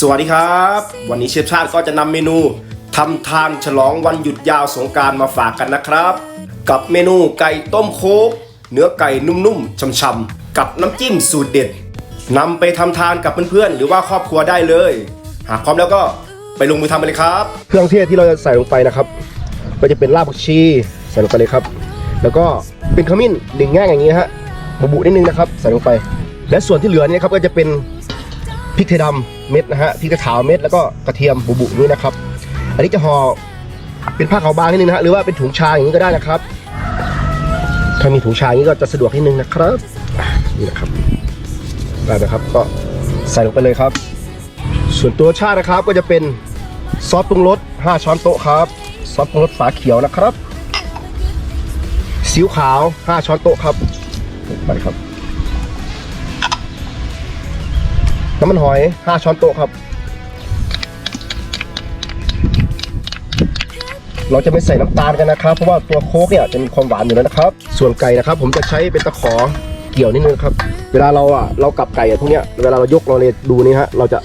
สวัสดีครับ วันนี้เชฟชาติก็จะนำเมนูทำทานฉลองวันหยุดยาวสงการมาฝากกันนะครับ กับเมนูไก่ต้มโคกเนื้อไก่นุ่มๆช่ำๆกับน้ำจิ้มสูตรเด็ดนำไปทำทานกับเพื่อนๆ หรือว่าครอบครัวได้เลย หากพร้อมแล้วก็ไปลงมือทำเลยครับ เครื่องเทศที่เราจะใส่ลงไปนะครับก็จะเป็นรากผักชีใส่ลงไปเลยครับ แล้วก็เป็นขมิ้นหนึ่งแง่อย่างนี้ฮะบุบุนิดนึงนะครับ ใส่ลงไป และส่วนที่เหลือเนี่ยครับก็จะเป็น พริกไทยดำเม็ดนะฮะพริกกระขาวเม็ดแล้วก็กระเทียมบุบุนี่นะครับ อันนี้จะห่อเป็นผ้าขาวบางนิดนึงนะฮะหรือว่าเป็นถุงชาอย่างนี้ก็ได้นะครับ ถ้ามีถุงชาอย่างนี้ก็จะสะดวกนิดนึงนะครับนี่นะครับได้นะครับก็ใส่ลงไปเลยครับ ส่วนตัวชาตินะครับก็จะเป็นซอสปรุงรส5ช้อนโต๊ะครับซอสปรุงรสฝาเขียวนะครับซีอิ๊วขาว 5 ช้อนโต๊ะครับไปครับ น้ำมันหอย 5 ช้อนโต๊ะครับ เราจะไม่ใส่น้ำตาลกันนะครับ เพราะว่าตัวโค้กเนี่ยจะมีความหวานอยู่แล้วนะครับ ส่วนไก่นะครับ ผมจะใช้เป็นตะขอเกี่ยวนิดนึงครับ เวลาเราอะเรากลับไก่อะพวกเนี้ยเวลาเรายกเราเลยดูนี่ฮะเราจะ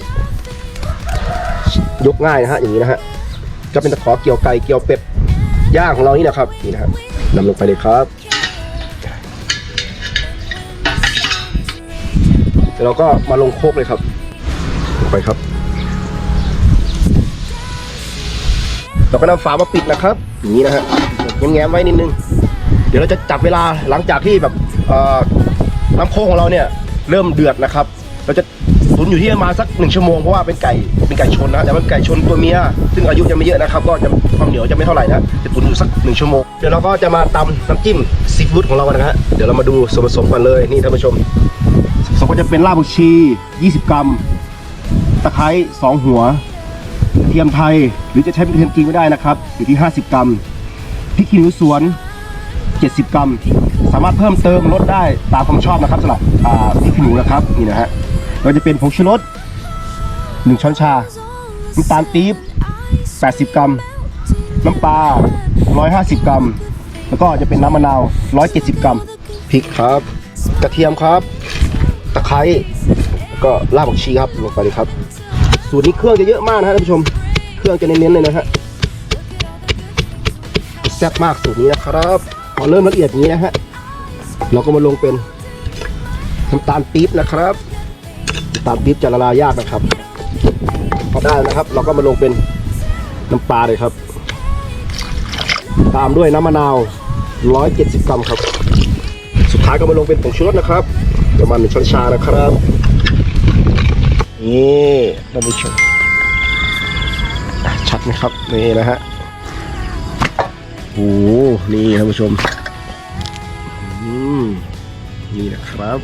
ยกง่ายนะฮะอย่างนี้นะฮะจะเป็นตะขอเกี่ยวไก่เกี่ยวเป็ดย่างของเรานี่นะครับนี่นะครับนำลงไปเลยครับ เราก็มาลงโคกเลยครับลงไปครับ เราก็นำฝามาปิดนะครับ อย่างนี้นะฮะแง้มๆไว้นิดนึง เดี๋ยวเราจะจับเวลาหลังจากที่แบบน้ำโคกของเราเนี่ยเริ่มเดือดนะครับ เราจะตุนอยู่ที่ประมาณสักหนึ่งชั่วโมงเพราะว่าเป็นไก่เป็นไก่ชนนะแต่เป็นไก่ชนตัวเมียซึ่งอายุยังไม่เยอะนะครับ ก็จะความเหนียวจะไม่เท่าไหร่นะจะตุนอยู่สักหนึ่งชั่วโมงเดี๋ยวเราก็จะมาตำน้ำจิ้มซีฟู้ดของเรากันนะฮะเดี๋ยวเรามาดูส่วนผสมกันเลยนี่ท่านผู้ชม ส่วนผสมก็จะเป็นรากผักชี 20 กรัม ตะไคร้2 หัวกระเทียมไทย หรือจะใช้เป็นกระเทียมจริงก็ได้นะครับ อยู่ที่ 50 กรัมพริกขี้หนูสวน 70 กรัม สามารถเพิ่มเติมลดได้ตามความชอบนะครับสำหรับอ่าพริกขี้หนูนะครับนี่นะฮะก็จะเป็นผงชูรส1ช้อนชาน้ำตาลปี๊บ80 กรัม น้ำปลา 150 กรัม แล้วก็จะเป็นน้ำมะนาว 170 กรัม พริกครับ กระเทียมครับ ตะไคร้แล้วก็รากผักชีครับลงไปเลยครับ สูตรนี้เครื่องจะเยอะมากนะฮะท่านผู้ชม เครื่องจะเน้นๆเลยนะฮะแซ่บมากสูตรนี้นะครับพอเริ่มละเอียดนี้นะฮะเราก็มาลงเป็นน้ำตาลปี๊บนะครับน้ำตาลปี๊บจะละลายยากนะครับพอได้นะครับ เราก็มาลงเป็นน้ำปลาเลยครับ ตามด้วยน้ำมะนาว 170 กรัมครับ สุดท้ายก็มาลงเป็นผงชูรสนะครับ ประมาณหนึ่งช้อนชานะครับ นี่ท่านผู้ชมชัดไหมครับ นี่นะฮะโอ้โหนี่ท่านผู้ชมอืมนี่นะครับ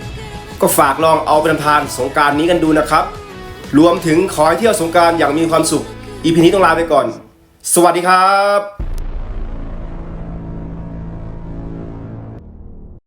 ก็ฝากลองเอาไปทำทานสงการนี้กันดูนะครับ รวมถึงขอให้เที่ยวสงการอย่างมีความสุขอีพีนี้ต้องลาไปก่อน สวัสดีครับ